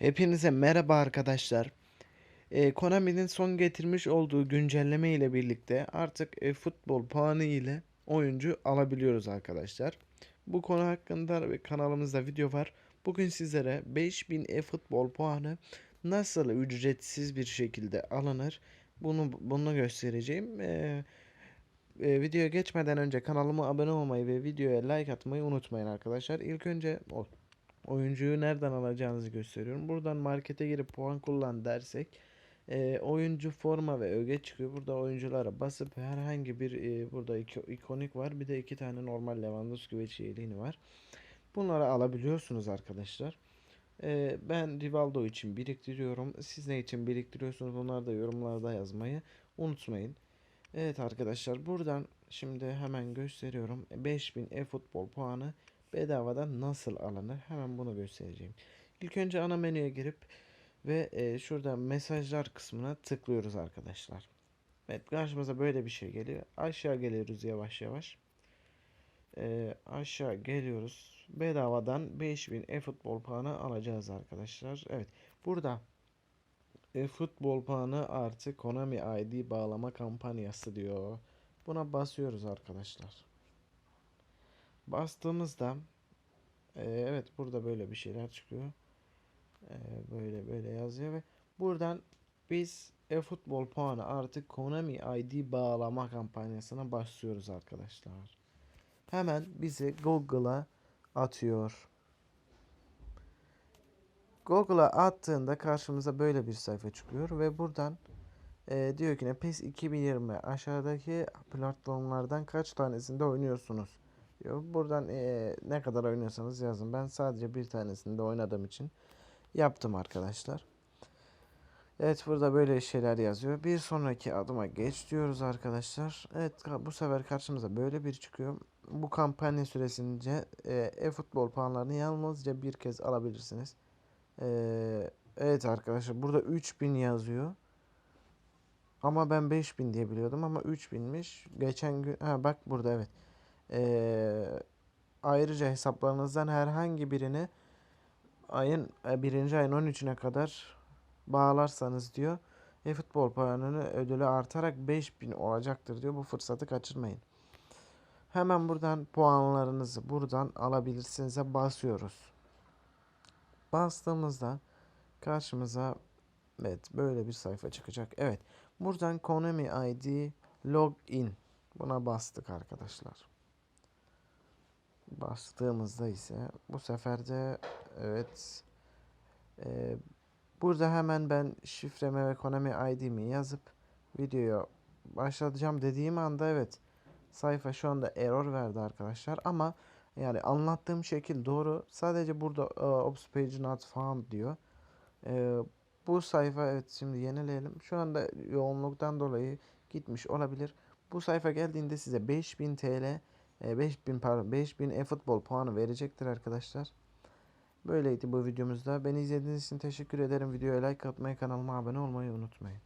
Hepinize merhaba arkadaşlar. Ee, Konami'nin son getirmiş olduğu güncelleme ile birlikte artık e, futbol puanı ile oyuncu alabiliyoruz arkadaşlar. Bu konu hakkında kanalımızda video var. Bugün sizlere 5000 e-futbol puanı nasıl ücretsiz bir şekilde alınır bunu bunu göstereceğim. Ee, e, videoya geçmeden önce kanalıma abone olmayı ve videoya like atmayı unutmayın arkadaşlar. İlk önce o oyuncuyu nereden alacağınızı gösteriyorum. Buradan markete girip puan kullan dersek e, oyuncu forma ve öge çıkıyor. Burada oyunculara basıp herhangi bir e, burada iki, ikonik var. Bir de iki tane normal Lewandowski ve Chiellini var. Bunları alabiliyorsunuz arkadaşlar. E, ben Rivaldo için biriktiriyorum. Siz ne için biriktiriyorsunuz? Bunları da yorumlarda yazmayı unutmayın. Evet arkadaşlar buradan şimdi hemen gösteriyorum. 5000 e-futbol puanı bedavadan nasıl alınır? Hemen bunu göstereceğim. İlk önce ana menüye girip ve e, şurada mesajlar kısmına tıklıyoruz arkadaşlar. Evet karşımıza böyle bir şey geliyor. Aşağı geliyoruz yavaş yavaş. E, aşağı geliyoruz. Bedavadan 5000 e-futbol puanı alacağız arkadaşlar. Evet burada e-futbol puanı artı Konami ID bağlama kampanyası diyor. Buna basıyoruz arkadaşlar. Bastığımızda e, evet burada böyle bir şeyler çıkıyor. E, böyle böyle yazıyor ve buradan biz e-futbol puanı artık Konami ID bağlama kampanyasına başlıyoruz arkadaşlar. Hemen bizi Google'a atıyor. Google'a attığında karşımıza böyle bir sayfa çıkıyor ve buradan e, diyor ki ne PES 2020 aşağıdaki platformlardan kaç tanesinde oynuyorsunuz diyor. Buradan e, ne kadar oynuyorsanız yazın. Ben sadece bir tanesinde oynadığım için yaptım arkadaşlar. Evet burada böyle şeyler yazıyor. Bir sonraki adıma geç diyoruz arkadaşlar. Evet bu sefer karşımıza böyle bir çıkıyor. Bu kampanya süresince e, e-futbol puanlarını yalnızca bir kez alabilirsiniz. Ee, evet arkadaşlar burada 3000 yazıyor. Ama ben 5000 diye biliyordum ama 3000'miş. Geçen gün ha bak burada evet. Ee, ayrıca hesaplarınızdan herhangi birini ayın e, birinci ayın 13'üne kadar bağlarsanız diyor. E-futbol puanını ödülü artarak 5000 olacaktır diyor. Bu fırsatı kaçırmayın. Hemen buradan puanlarınızı buradan alabilirsiniz basıyoruz. Bastığımızda karşımıza evet böyle bir sayfa çıkacak. Evet. Buradan Konami ID login buna bastık arkadaşlar. Bastığımızda ise bu sefer de evet e, burada hemen ben şifreme ve Konami ID'mi yazıp videoya başlatacağım dediğim anda evet sayfa şu anda error verdi arkadaşlar ama yani anlattığım şekil doğru. Sadece burada uh, Ops page not found diyor. Ee, bu sayfa evet şimdi yenileyelim. Şu anda yoğunluktan dolayı gitmiş olabilir. Bu sayfa geldiğinde size 5000 TL, e, 5000 pardon 5000 e-futbol puanı verecektir arkadaşlar. Böyleydi bu videomuzda. Beni izlediğiniz için teşekkür ederim. Videoya like atmayı, kanalıma abone olmayı unutmayın.